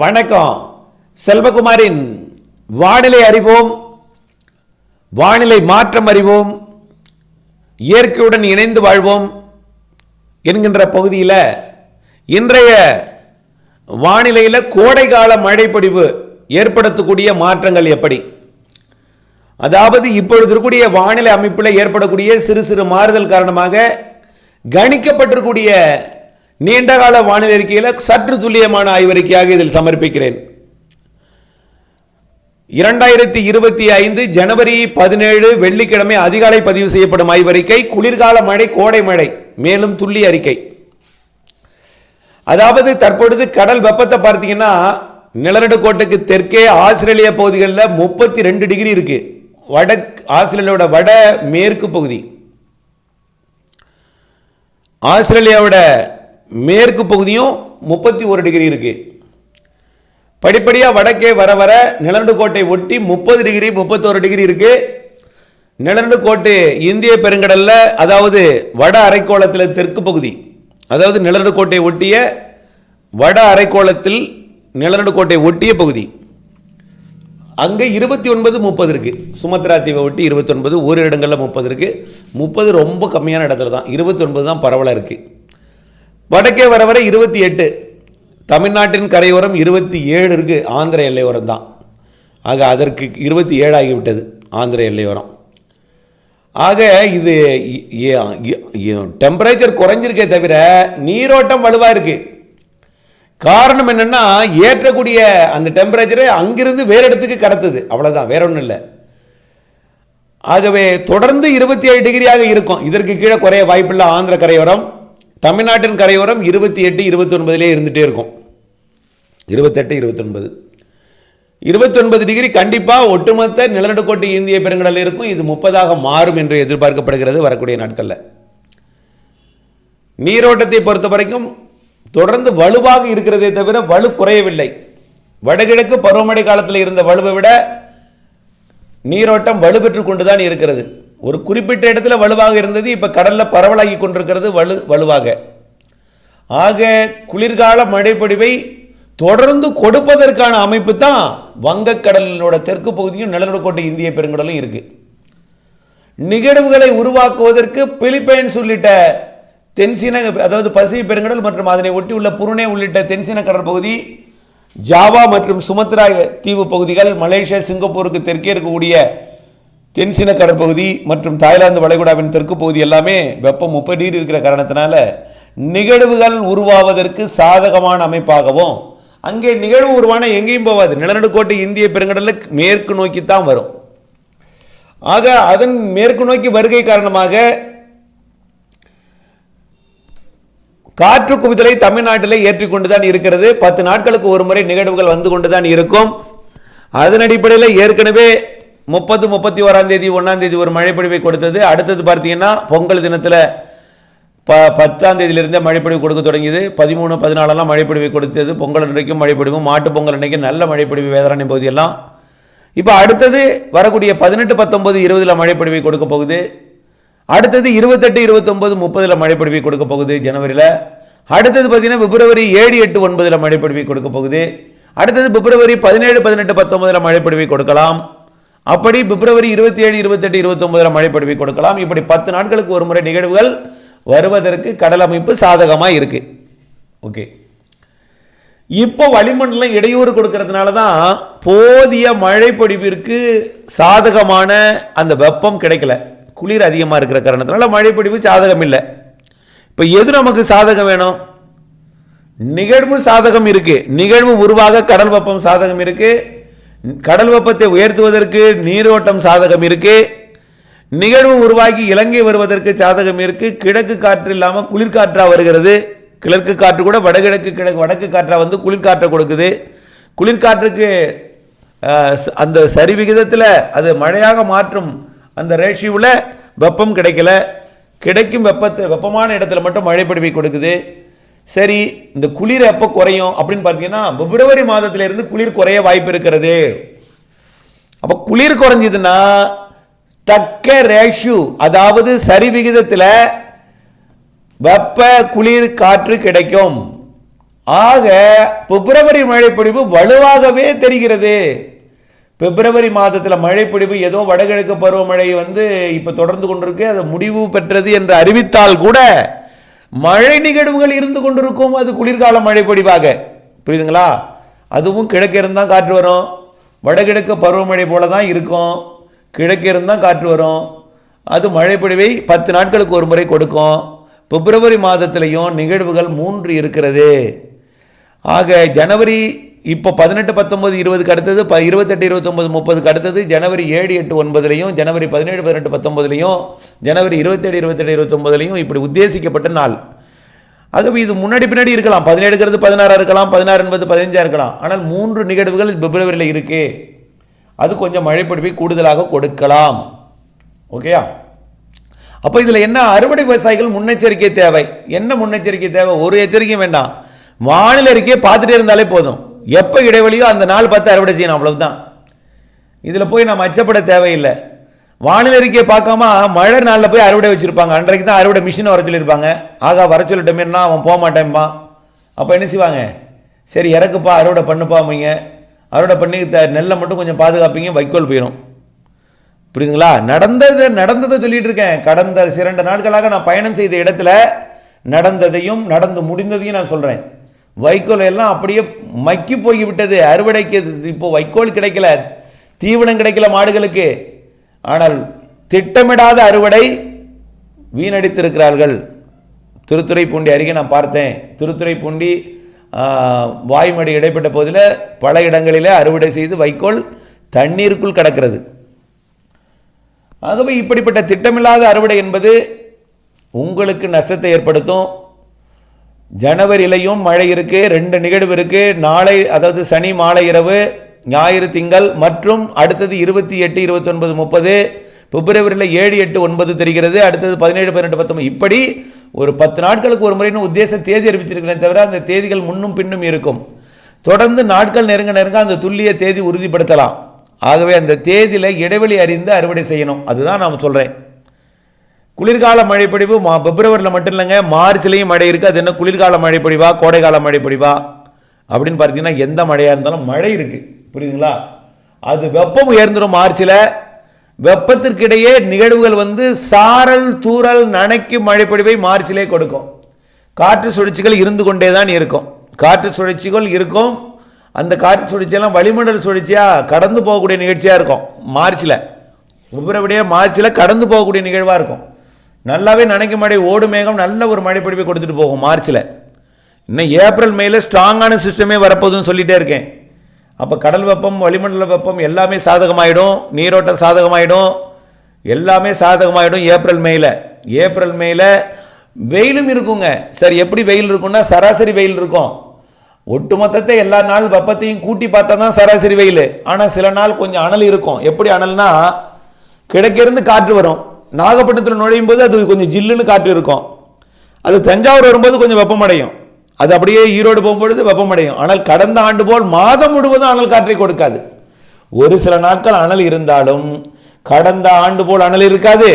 வணக்கம். செல்வகுமாரின் வானிலை அறிவோம் வானிலை மாற்றம் அறிவோம் இயற்கையுடன் இணைந்து வாழ்வோம் என்கின்ற பகுதியில் இன்றைய வானிலையில் கோடைகால மழைப்பொழிவு ஏற்படுத்தக்கூடிய மாற்றங்கள் எப்படி? அதாவது இப்பொழுது இருக்கக்கூடிய வானிலை அமைப்பில் ஏற்படக்கூடிய சிறு சிறு மாறுதல் காரணமாக கணிக்கப்பட்டிருக்கூடிய நீண்டகால வானிலை அறிக்கையில் சற்று துல்லியமான ஆய்வறிக்கையாக இதில் சமர்ப்பிக்கிறேன். இரண்டாயிரத்தி இருபத்தி ஐந்து ஜனவரி பதினேழு வெள்ளிக்கிழமை அதிகாலை பதிவு செய்யப்படும் ஆய்வறிக்கை குளிர்கால மழை கோடை மழை மேலும் துல்லிய அறிக்கை. அதாவது தற்பொழுது கடல் வெப்பத்தை பார்த்தீங்கன்னா நிலநடுக்கோட்டுக்கு தெற்கே ஆஸ்திரேலிய பகுதிகளில் முப்பத்தி ரெண்டு டிகிரி இருக்கு. வட ஆஸ்திரேலியாவோட வட மேற்கு பகுதி. ஆஸ்திரேலியாவோட மேற்கு பகுதியும் முப்பத்தி ஒரு டிகிரி இருக்குது படிப்படியாக வடக்கே வர வர நிலநடுக்கோட்டை ஒட்டி முப்பது டிகிரி முப்பத்தோரு டிகிரி இருக்குது நிலநடுக்கோட்டு இந்திய பெருங்கடலில் அதாவது வட அரைக்கோளத்தில் தெற்கு பகுதி அதாவது நிலநடுக்கோட்டை ஒட்டிய வட அரைக்கோளத்தில் நிலநடுக்கோட்டை ஒட்டிய பகுதி. அங்கே இருபத்தி ஒன்பது முப்பது இருக்குது சுமத்ரா தீவை ஒட்டி இருபத்தி ஒன்பது ஒரு இடங்களில் முப்பது இருக்குது முப்பது ரொம்ப கம்மியான இடத்துல தான் இருபத்தி ஒன்பது தான் பரவலாக இருக்குது வடக்கே வர வர இருபத்தி எட்டு. தமிழ்நாட்டின் கரையோரம் இருபத்தி ஏழு இருக்குது ஆந்திர எல்லையோரம் தான். ஆக அதற்கு இருபத்தி ஏழு ஆகிவிட்டது ஆந்திர எல்லையோரம். ஆக இது டெம்பரேச்சர் குறைஞ்சிருக்கே தவிர நீரோட்டம் வலுவாக இருக்குது காரணம் என்னென்னா ஏற்றக்கூடிய அந்த டெம்பரேச்சரை அங்கிருந்து வேறு இடத்துக்கு கடத்துது. அவ்வளோதான் வேற ஒன்றும் இல்லை. ஆகவே தொடர்ந்து இருபத்தி ஏழு டிகிரியாக இருக்கும். இதற்கு கீழே குறைய வாய்ப்பில்லை ஆந்திர கரையோரம். தமிழ்நாட்டின் கரையோரம் இருபத்தி எட்டு இருபத்தி இருந்துகிட்டே இருக்கும். இருபத்தெட்டு இருபத்தொன்பது. இருபத்தொன்பது டிகிரி கண்டிப்பாக ஒட்டுமொத்த நிலநடுக்கோட்டு இந்திய பெருங்கடலில் இருக்கும். இது முப்பதாக மாறும் என்று எதிர்பார்க்கப்படுகிறது வரக்கூடிய நாட்களில். நீரோட்டத்தை பொறுத்த வரைக்கும் தொடர்ந்து வலுவாக இருக்கிறதே தவிர வலு குறையவில்லை. வடகிழக்கு பருவமழை காலத்தில் இருந்த வலுவை விட நீரோட்டம் வலுப்பெற்று கொண்டுதான் இருக்கிறது. ஒரு குறிப்பிட்ட இடத்துல வலுவாக இருந்தது இப்போ கடலில் பரவலாகி கொண்டிருக்கிறது வலு வலுவாக. ஆக குளிர்கால மழைப்பொழிவை தொடர்ந்து கொடுப்பதற்கான அமைப்பு தான் வங்கக்கடலினோட தெற்கு பகுதியும் நிலநடுக்கோட்டை இந்திய பெருங்கடலும் இருக்குது நிகழ்வுகளை உருவாக்குவதற்கு பிலிப்பைன்ஸ் உள்ளிட்ட தென்சீன அதாவது பசிபிக் பெருங்கடல் மற்றும் அதனை ஒட்டியுள்ள புருனே உள்ளிட்ட தென்சீன கடற்பகுதி ஜாவா மற்றும் சுமத்ரா தீவு பகுதிகள் மலேசியா சிங்கப்பூருக்கு தெற்கே இருக்கக்கூடிய தென்சீன கடற்பகுதி மற்றும் தாய்லாந்து வளைகுடாவின் தெற்கு பகுதி எல்லாமே வெப்பம் முப்பது டிகிரி இருக்கிற காரணத்தினால நிகழ்வுகள் உருவாவதற்கு சாதகமான அமைப்பாகவும் அங்கே நிகழ்வு உருவான எங்கேயும் போகாது. நிலநடுக்கோட்டு இந்திய பெருங்கடலில் மேற்கு நோக்கி தான் வரும். ஆக அதன் மேற்கு நோக்கி வருகை காரணமாக காற்று குவிதலை தமிழ்நாட்டிலே ஏற்றிக்கொண்டு தான் இருக்கிறது. பத்து நாட்களுக்கு ஒரு முறை நிகழ்வுகள் வந்து கொண்டு தான் இருக்கும். அதன் அடிப்படையில் ஏற்கனவே முப்பது முப்பத்தி ஓராம் தேதி ஒன்றாம் தேதி ஒரு மழைப்பொழிவை கொடுத்தது. அடுத்தது பார்த்தீங்கன்னா பொங்கல் தினத்தில் ப பத்தாம் தேதியிலிருந்தே மழைப்பொழிவு கொடுக்க தொடங்கியது. பதிமூணு பதினாலெல்லாம் மழைப்பொழிவை கொடுத்தது. பொங்கல் அன்றைக்கும் மழைப்பொழிவு மாட்டு பொங்கல் அன்றைக்கு நல்ல மழைப்பொழிவு வேதாரண்யம் பகுதியெல்லாம் இப்போ அடுத்தது வரக்கூடிய பதினெட்டு பத்தொம்பது இருபதில் மழைப்பொழிவை கொடுக்க போகுது. அடுத்தது இருபத்தெட்டு இருபத்தொம்பது முப்பதில் மழைப்பொழிவை கொடுக்க போகுது ஜனவரியில். அடுத்தது பார்த்தீங்கன்னா பிப்ரவரி ஏழு எட்டு ஒன்பதில் மழைப்பொழிவை கொடுக்க போகுது. அடுத்தது பிப்ரவரி பதினேழு பதினெட்டு பத்தொம்பதில் மழைப்பொழிவை கொடுக்கலாம். அப்படி பிப்ரவரி இருபத்தி ஏழு இருபத்தெட்டு இருபத்தொன்பதில் மழைப்பொழிவை கொடுக்கலாம். இப்படி பத்து நாட்களுக்கு ஒரு முறை நிகழ்வுகள் வருவதற்கு கடல் அமைப்பு சாதகமாக இருக்கு. ஓகே. இப்போ வளிமண்டலம் இடையூறு கொடுக்கறதுனால தான் போதிய மழைப்பொடிவிற்கு சாதகமான அந்த வெப்பம் கிடைக்கல. குளிர் அதிகமாக இருக்கிற காரணத்தினால மழைப்பொழிவு சாதகம் இல்லை இப்போ எது நமக்கு சாதகம் வேணும்? நிகழ்வு சாதகம் இருக்கு. நிகழ்வு உருவாக கடல் வெப்பம் சாதகம் இருக்குது கடல் வெப்பத்தை உயர்த்துவதற்கு நீரோட்டம் சாதகம் இருக்கு. நிகழ்வு உருவாகி இலங்கை வருவதற்கு சாதகம் இருக்கு. கிழக்கு காற்று இல்லாமல் குளிர்காற்றா வருகிறது. கிழக்கு காற்று கூட வடகிழக்கு கிழக்கு வடக்கு காற்றா வந்து குளிர்காற்றை கொடுக்குது. குளிர்காற்றுக்கு அந்த சரி விகிதத்தில் அது மழையாக மாற்றும் அந்த ரேஷியோவில் வெப்பம் கிடைக்கல. கிடைக்கும் வெப்பத்தை வெப்பமான இடத்துல மட்டும் மழைப்பொழிவை கொடுக்குது. சரி இந்த குளிர் எப்போ குறையும் அப்படின்னு பார்த்தீங்கன்னா பிப்ரவரி மாதத்திலிருந்து குளிர் குறைய வாய்ப்பு இருக்கிறது. அப்போ குளிர் குறைஞ்சதுன்னா தக்க ரேஷ்யூ அதாவது சரி விகிதத்தில் வெப்ப குளிர் காற்று கிடைக்கும். ஆக பிப்ரவரி மழைப்பொழிவு வலுவாகவே தெரிகிறது. பிப்ரவரி மாதத்தில் மழைப்பொழிவு ஏதோ வடகிழக்கு பருவமழை வந்து இப்போ தொடர்ந்து கொண்டிருக்கு. அது முடிவு பெற்றது என்று அறிவித்தால் கூட மழை நிகழ்வுகள் இருந்து கொண்டிருக்கும் அது குளிர்கால மழைப்பொழிவாக புரியுதுங்களா? அதுவும் கிழக்கு இருந்தால் காற்று வரும். வடகிழக்கு பருவமழை போல தான் இருக்கும். கிழக்கு இருந்தால் காற்று வரும். அது மழைப்பொழிவை பத்து நாட்களுக்கு ஒரு முறை கொடுக்கும். பிப்ரவரி மாதத்திலையும் நிகழ்வுகள் மூன்று இருக்கிறது. ஆக ஜனவரி இப்போ பதினெட்டு பத்தொம்பது இருபதுக்கு அடுத்தது ப இருபத்தெட்டு இருபத்தொம்பது முப்பதுக்கு அடுத்தது ஜனவரி ஏழு எட்டு ஒன்பதுலையும் ஜனவரி பதினேழு பதினெட்டு பத்தொன்பதுலையும் ஜனவரி இருபத்தேழு இருபத்தெட்டு இருபத்தொம்பதுலையும் இப்படி உத்தேசிக்கப்பட்ட நாள். அதுவும் இது முன்னாடி பின்னாடி இருக்கலாம். பதினேழுங்கிறது பதினாறாக இருக்கலாம் பதினாறு என்பது பதினஞ்சாக இருக்கலாம். ஆனால் மூன்று நிகழ்வுகள் பிப்ரவரியில் இருக்குது அது கொஞ்சம் மழைப்பிடிப்பை கூடுதலாக கொடுக்கலாம். ஓகேயா? அப்போ இதில் என்ன அறுவடை விவசாயிகள் முன்னெச்சரிக்கை தேவை? என்ன முன்னெச்சரிக்கை தேவை? ஒரு எச்சரிக்கையும் வேண்டாம். வானிலை அறிக்கையை பார்த்துட்டே இருந்தாலே போதும். எப்போ இடைவெளியோ அந்த நாள் பார்த்து அறுவடை செய்யணும் அவ்வளவுதான். இதில் போய் நம்ம அச்சப்பட தேவையில்லை. வானிலை அறிக்கையை பார்க்காம மழை நாளில் போய் அறுவடை வச்சுருப்பாங்க. அன்றைக்கு தான் அறுவடை மிஷின் வர சொல்லியிருப்பாங்க. ஆகா வர சொல்லிட்டோமேனா அவன் போக மாட்டேன்பான் அப்போ என்ன செய்வாங்க? சரி இறக்குப்பா அறுவடை பண்ணுப்பா அவங்க. அறுவடை பண்ணி த நெல்லை மட்டும் கொஞ்சம் பாதுகாப்பீங்க வைக்கோல் போயிடும் புரியுதுங்களா? நடந்தது நடந்ததை சொல்லிட்டு இருக்கேன். கடந்த சிரண்டு நாட்களாக நான் பயணம் செய்த இடத்துல நடந்ததையும் நடந்து முடிந்ததையும் நான் சொல்கிறேன் வைக்கோல் எல்லாம் அப்படியே மக்கி போய் விட்டது அறுவடைக்கு இப்போ வைக்கோல் கிடைக்கல. தீவனம் கிடைக்கல மாடுகளுக்கு. ஆனால் திட்டமிடாத அறுவடை வீணடித்திருக்கிறார்கள். திருத்துறைப்பூண்டி அருகே நான் பார்த்தேன். திருத்துறைப்பூண்டி வாய்மடி இடைப்பட்ட போதில் பல இடங்களிலே அறுவடை செய்து வைக்கோல் தண்ணீருக்குள் கிடக்கிறது. ஆகவே இப்படிப்பட்ட திட்டமில்லாத அறுவடை என்பது உங்களுக்கு நஷ்டத்தை ஏற்படுத்தும். ஜனவரியிலையும் மழை இருக்கு ரெண்டு நிகழ்வு இருக்கு. நாளை அதாவது சனி மாலை இரவு ஞாயிறு திங்கள் மற்றும் அடுத்தது இருபத்தி எட்டு இருபத்தி ஒன்பது முப்பது பிப்ரவரியில் ஏழு எட்டு ஒன்பது தெரிகிறது. அடுத்தது பதினேழு பதினெட்டு பத்தொம்பது இப்படி ஒரு பத்து நாட்களுக்கு ஒரு முறைன்னு உத்தேச தேதி அறிவிச்சிருக்கிறேன் தவிர அந்த தேதிகள் முன்னும் பின்னும் இருக்கும். தொடர்ந்து நாட்கள் நெருங்க நெருங்க அந்த துல்லிய தேதி உறுதிப்படுத்தலாம். ஆகவே அந்த தேதியில் இடைவெளி அறிந்து அறுவடை செய்யணும். அதுதான் நான் சொல்கிறேன் குளிர்கால மழைப்பொழிவு மா பிப்ரவரியில் மட்டும் இல்லைங்க மார்ச்லேயும் மழை இருக்குது அது என்ன குளிர்கால மழைப்பொழிவா கோடைக்கால மழைப்பொழிவா? அப்படின்னு பார்த்தீங்கன்னா எந்த மழையாக இருந்தாலும் மழை இருக்குது புரியுதுங்களா? அது வெப்பம் உயர்ந்துடும் மார்ச்சில் வெப்பத்திற்கிடையே நிகழ்வுகள் வந்து சாரல் தூறல் நனைக்கும் மழைப்பொழிவை மார்ச்சிலே கொடுக்கும். காற்று சுழற்சிகள் இருந்து கொண்டே தான் இருக்கும். காற்று சுழற்சிகள் இருக்கும். அந்த காற்று சுழற்சியெல்லாம் வளிமண்டல சுழற்சியாக கடந்து போகக்கூடிய நிகழ்ச்சியாக இருக்கும். மார்ச்சில் பிப்ரவரியே மார்ச்சில் கடந்து போகக்கூடிய நிகழ்வாக இருக்கும். நல்லாவே நினைக்கும் மழை ஓடு மேகம் நல்ல ஒரு மழை கொடுத்துட்டு போகும் மார்ச்சில். இன்னும் ஏப்ரல் மேல ஸ்ட்ராங்கான சிஸ்டமே வரப்போகுதுன்னு சொல்லிட்டே இருக்கேன். அப்போ கடல் வெப்பம் வளிமண்டல வெப்பம் எல்லாமே சாதகமாயிடும் நீரோட்டம் சாதகமாயிடும் எல்லாமே சாதகமாயிடும் ஏப்ரல் மேல. ஏப்ரல் மேல வெயிலும் இருக்குங்க. சரி எப்படி வெயில் இருக்கும்னா சராசரி வெயில் இருக்கும். ஒட்டுமொத்தத்தை எல்லா நாள் வெப்பத்தையும் கூட்டி பார்த்தா தான் சராசரி வெயில். ஆனால் சில நாள் கொஞ்சம் அனல் இருக்கும். எப்படி அனல்னா கிழக்கிருந்து காற்று வரும். நாகப்பட்டினத்தில் நுழையும் போது அது கொஞ்சம் ஜில்லுன்னு காற்று இருக்கும். அது தஞ்சாவூர் வரும்போது கொஞ்சம் வெப்பமடையும். அது அப்படியே ஈரோடு போகும்பொழுது வெப்பமடையும். ஆனால் கடந்த ஆண்டு போல் மாதம் முழுவதும் அனல் காற்றை கொடுக்காது. ஒரு சில நாட்கள் அனல் இருந்தாலும் கடந்த ஆண்டு போல் அனல் இருக்காது.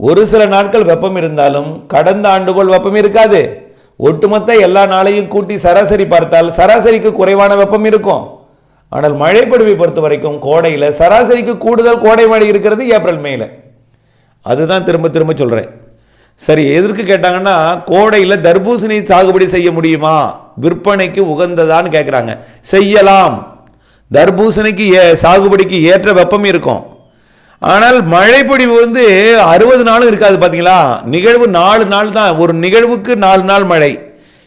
ஒரு சில நாட்கள் வெப்பம் இருந்தாலும் கடந்த ஆண்டு போல் வெப்பம் இருக்காது. ஒட்டுமொத்த எல்லா நாளையும் கூட்டி சராசரி பார்த்தால் சராசரிக்கு குறைவான வெப்பம் இருக்கும். ஆனால் மழைப்பொழிவை பொறுத்த வரைக்கும் கோடையில் சராசரிக்கு கூடுதல் கோடை மழை இருக்கிறது ஏப்ரல் மேயில் அதுதான் திரும்ப திரும்ப சொல்கிறேன் சரி எதற்கு கேட்டாங்கன்னா கோடையில் தர்பூசணி சாகுபடி செய்ய முடியுமா? விற்பனைக்கு உகந்ததான்னு கேட்குறாங்க செய்யலாம். தர்பூசணிக்கு ஏ சாகுபடிக்கு ஏற்ற வெப்பம் இருக்கும். ஆனால் மழைப்பொழிவு வந்து அறுபது நாளும் இருக்காது பார்த்தீங்களா நிகழ்வு நாலு நாள் தான். ஒரு நிகழ்வுக்கு நாலு நாள் மழை.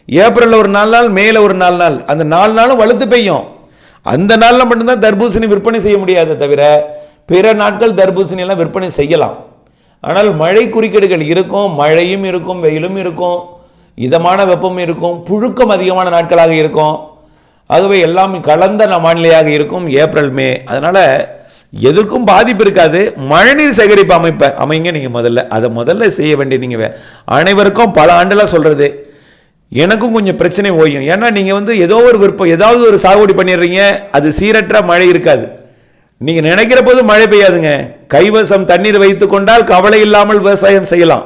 ஏப்ரலில் ஒரு நாலு நாள் மேல ஒரு நாலு நாள். அந்த நாலு நாளும் வலுத்து பெய்யும். அந்த நாளில் மட்டும்தான் தர்பூசணி விற்பனை செய்ய முடியாதே தவிர பிற நாட்கள் தர்பூசணியெல்லாம் விற்பனை செய்யலாம். ஆனால் மழை குறுக்கீடுகள் இருக்கும் மழையும் இருக்கும் வெயிலும் இருக்கும் இதமான வெப்பம் இருக்கும் புழுக்கம் அதிகமான நாட்களாக இருக்கும். ஆகவே எல்லாம் கலந்த வானிலையாக இருக்கும் ஏப்ரல் மே. அதனால் எதற்கும் பாதிப்பு இருக்காது. மழைநீர் சேகரிப்பு அமைப்பை அமைங்க நீங்கள் முதல்ல. அதை முதல்ல செய்ய வேண்டிய நீங்கள் அனைவருக்கும் பல ஆண்டுலாம் சொல்கிறது எனக்கும் கொஞ்சம் பிரச்சனை ஓயும். ஏன்னா நீங்கள் வந்து ஏதோ ஒரு விருப்பம் ஏதாவது ஒரு சாகுபடி பண்ணிடுறீங்க அது சீரற்ற மழை இருக்காது. நீங்கள் நினைக்கிற போது மழை பெய்யாதுங்க. கைவசம் தண்ணீர் வைத்து கொண்டால் கவலை இல்லாமல் விவசாயம் செய்யலாம்.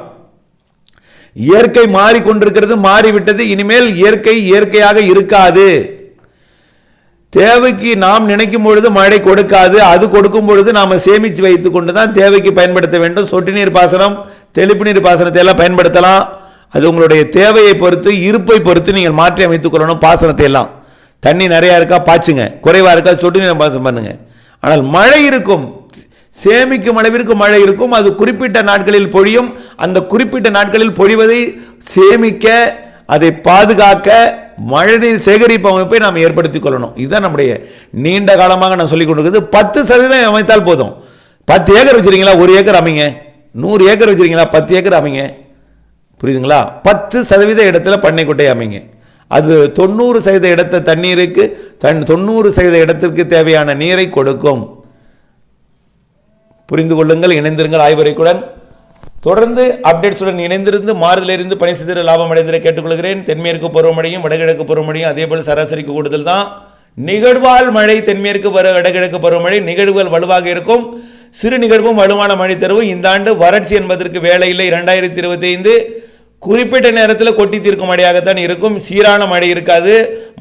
இயற்கை மாறிக்கொண்டிருக்கிறது மாறிவிட்டது. இனிமேல் இயற்கை இயற்கையாக இருக்காது. தேவைக்கு நாம் நினைக்கும் பொழுது மழை கொடுக்காது. அது கொடுக்கும் பொழுது நாம் சேமித்து வைத்துக் கொண்டு தான் தேவைக்கு பயன்படுத்த வேண்டும். சொட்டு நீர் பாசனம் தெளிப்பு நீர் பாசனத்தை எல்லாம் பயன்படுத்தலாம். அது உங்களுடைய தேவையை பொறுத்து இருப்பை பொறுத்து நீங்கள் மாற்றி அமைத்துக் கொள்ளணும் பாசனத்தை எல்லாம். தண்ணி நிறையா இருக்கா? பாய்ச்சுங்க. குறைவாக இருக்கா? சொட்டு நீர் பாசனம் பண்ணுங்க. ஆனால் மழை இருக்கும். சேமிக்கும் அளவிற்கு மழை இருக்கும். அது குறிப்பிட்ட நாட்களில் பொழியும். அந்த குறிப்பிட்ட நாட்களில் பொழிவதை சேமிக்க அதை பாதுகாக்க மழைநீர் சேகரிப்பு அமைப்பை நாம் ஏற்படுத்திக் கொள்ளணும். இதுதான் நம்முடைய நீண்ட காலமாக நான் சொல்லிக் கொண்டிருக்கிறது. பத்து சதவீதம் அமைத்தால் போதும். பத்து ஏக்கர் வச்சுருக்கீங்களா? ஒரு ஏக்கர் அமைங்க. நூறு ஏக்கர் வச்சுருக்கீங்களா? பத்து ஏக்கர் அமைங்க. புரியுதுங்களா? பத்து சதவீத இடத்துல பண்ணை அமைங்க. அது தொண்ணூறு சதவீத இடத்த தண்ணீருக்கு தன் தொண்ணூறு சதவீத இடத்திற்கு தேவையான நீரை கொடுக்கும். புரிந்து கொள்ளுங்கள் இணைந்திருங்கள் ஆய்வறைக்குடன் தொடர்ந்து அப்டேட்ஸுடன் இணைந்திருந்து மாறுதலிருந்து பணி செய்திட லாபம் அடைந்திட கேட்டுக்கொள்கிறேன். தென்மேற்கு பருவமழையும் வடகிழக்கு பருவமழையும் அதேபோல் சராசரிக்கு கூடுதல் தான். நிகழ்வால் மழை தென்மேற்கு பருவ வடகிழக்கு பருவமழை நிகழ்வுகள் வலுவாக இருக்கும். சிறு நிகழ்வும் வலுவான மழை தருவும். இந்த ஆண்டு வறட்சி என்பதற்கு வேலை இல்லை. இரண்டாயிரத்தி இருபத்தி ஐந்து குறிப்பிட்ட நேரத்தில் கொட்டி தீர்க்கும் மழையாகத்தான் இருக்கும். சீரான மழை இருக்காது.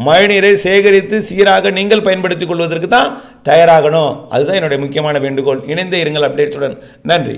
மழைநீரை சேகரித்து சீராக நீங்கள் பயன்படுத்திக் கொள்வதற்கு தான் தயாராகணும். அதுதான் என்னுடைய முக்கியமான வேண்டுகோள். இணைந்தே இருங்கள் அப்டேட்ஸுடன் நன்றி.